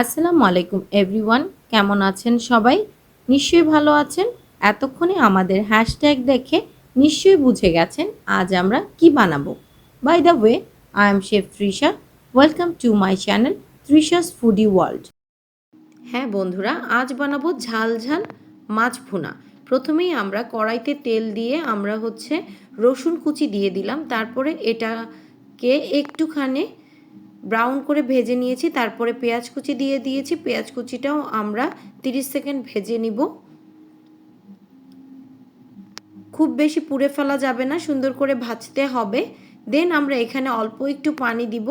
আসসালামু আলাইকুম এভরিওয়ান কেমন আছেন সবাই? নিশ্চয়ই ভালো আছেন। এতক্ষণে আমাদের হ্যাশট্যাগ দেখে নিশ্চয়ই বুঝে গেছেন আজ আমরা কি বানাবো। By the way I am chef Trisha welcome to my channel Trisha's foodie world হ্যাঁ বন্ধুরা, আজ বানাবো ঝাল ঝাল মাছ ভুনা। প্রথমেই আমরা কড়াইতে তেল দিয়ে আমরা হচ্ছে রসুন কুচি দিয়ে দিলাম। তারপরে এটাকে একটুখানি ব্রাউন করে ভেজে নিয়েছি, তারপরে পেঁয়াজ কুচি দিয়ে দিয়েছি, পেঁয়াজ কুচিটাও আমরা 30 সেকেন্ড ভেজে নিব। খুব বেশি পুড়ে ফেলা যাবে না, সুন্দর করে ভাজতে হবে। দেন আমরা এখানে অল্প একটু পানি দিব।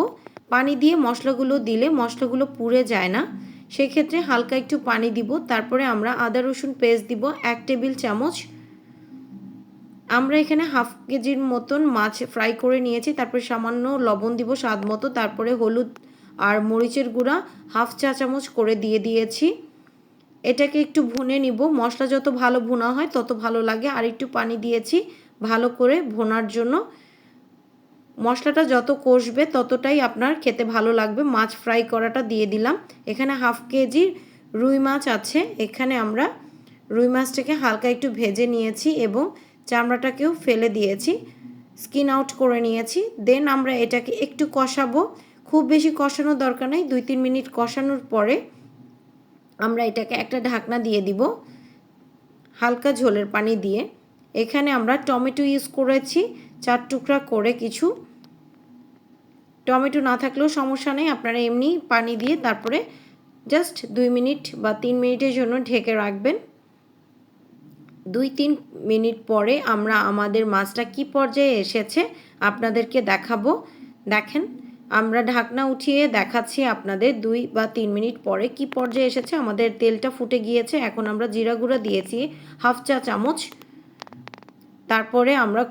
পানি দিয়ে মশলাগুলো দিলে মশলাগুলো পুড়ে যায় না। সেক্ষেত্রে হালকা একটু পানি দিব, তারপরে আমরা আদা রসুন পেস্ট দিব, এক টেবিল চামচ। আমরা এখানে হাফ কেজির মতন মাছ ফ্রাই করে নিয়েছি। তারপরে সামান্য লবণ দিব, স্বাদ মতো। তারপরে হলুদ আর মরিচের গুঁড়া হাফ চা চামচ করে দিয়ে দিয়েছি। এটাকে একটু ভুনে নিব। মশলা যত ভালো ভুনা হয়, তত ভালো লাগে। আর একটু পানি দিয়েছি ভালো করে ভোনার জন্য। মশলাটা যত কষবে, ততটাই আপনার খেতে ভালো লাগবে। মাছ ফ্রাই করাটা দিয়ে দিলাম। এখানে হাফ কেজি রুই মাছ আছে। এখানে আমরা রুই মাছটাকে হালকা একটু ভেজে নিয়েছি এবং চামড়াটাকেও ফেলে দিয়েছি স্কিন আউট করে নিয়েছি দেন আমরা এটাকে একটু কষাবো। খুব বেশি কষানোর দরকার নেই দুই তিন মিনিট কষানোর পরে আমরা এটাকে একটা ঢাকনা দিয়ে দিব, হালকা ঝোলের পানি দিয়ে। এখানে আমরা টমেটো ইউজ করেছি, চার টুকরা করে কিছু। টমেটো না থাকলেও সমস্যা নেই, আপনারা এমনি পানি দিয়ে তারপরে জাস্ট দুই মিনিট বা তিন মিনিটের জন্য ঢেকে রাখবেন। দুই তিন মিনিট পরে আমরা আমাদের মাছটা কি পর্যায়ে এসেছে আপনাদেরকে দেখাবো। দেখেন, আমরা ঢাকনা উঠিয়ে দেখাচ্ছি আপনাদের দুই বা তিন মিনিট পরে কি পর্যায়ে এসেছে। আমাদের তেলটা ফুটে গিয়েছে, এখন আমরা জিরা গুঁড়া দিয়েছি হাফ চা চামচ। তারপরে আমরা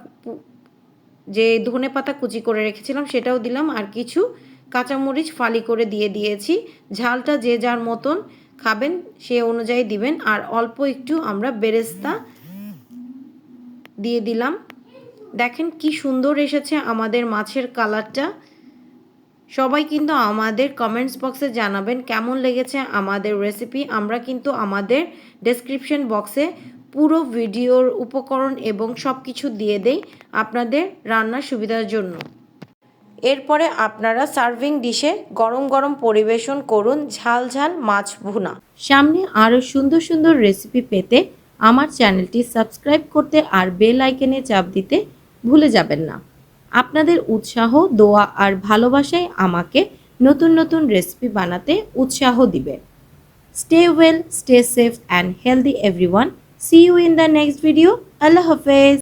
যে ধনে পাতা কুচি করে রেখেছিলাম সেটাও দিলাম আর কিছু কাঁচামরিচ ফালি করে দিয়ে দিয়েছি। ঝালটা যে যার মতন খাবেন, সে অনুযায়ী দিবেন। আর অল্প একটু আমরা বেরেস্তা দিয়ে দিলাম। দেখেন কি সুন্দর এসেছে আমাদের মাছের কালারটা। সবাই কিন্তু আমাদের কমেন্টস বক্সে জানাবেন কেমন লেগেছে আমাদের রেসিপি আমরা কিন্তু আমাদের ডেসক্রিপশন বক্সে পুরো ভিডিওর উপকরণ এবং সব কিছু দিয়ে দেই আপনাদের রান্নার সুবিধার জন্য। এরপরে আপনারা সার্ভিং ডিশে গরম গরম পরিবেশন করুন ঝাল ঝাল মাছ ভুনা। সামনে আরও সুন্দর সুন্দর রেসিপি পেতে আমার চ্যানেলটি সাবস্ক্রাইব করতে আর বেল আইকনে চাপ দিতে ভুলে যাবেন না। আপনাদের উৎসাহ, দোয়া আর ভালোবাসায় আমাকে নতুন নতুন রেসিপি বানাতে উৎসাহ দিবে। Stay well stay safe and healthy everyone see you in the next video আল্লাহ হাফেজ।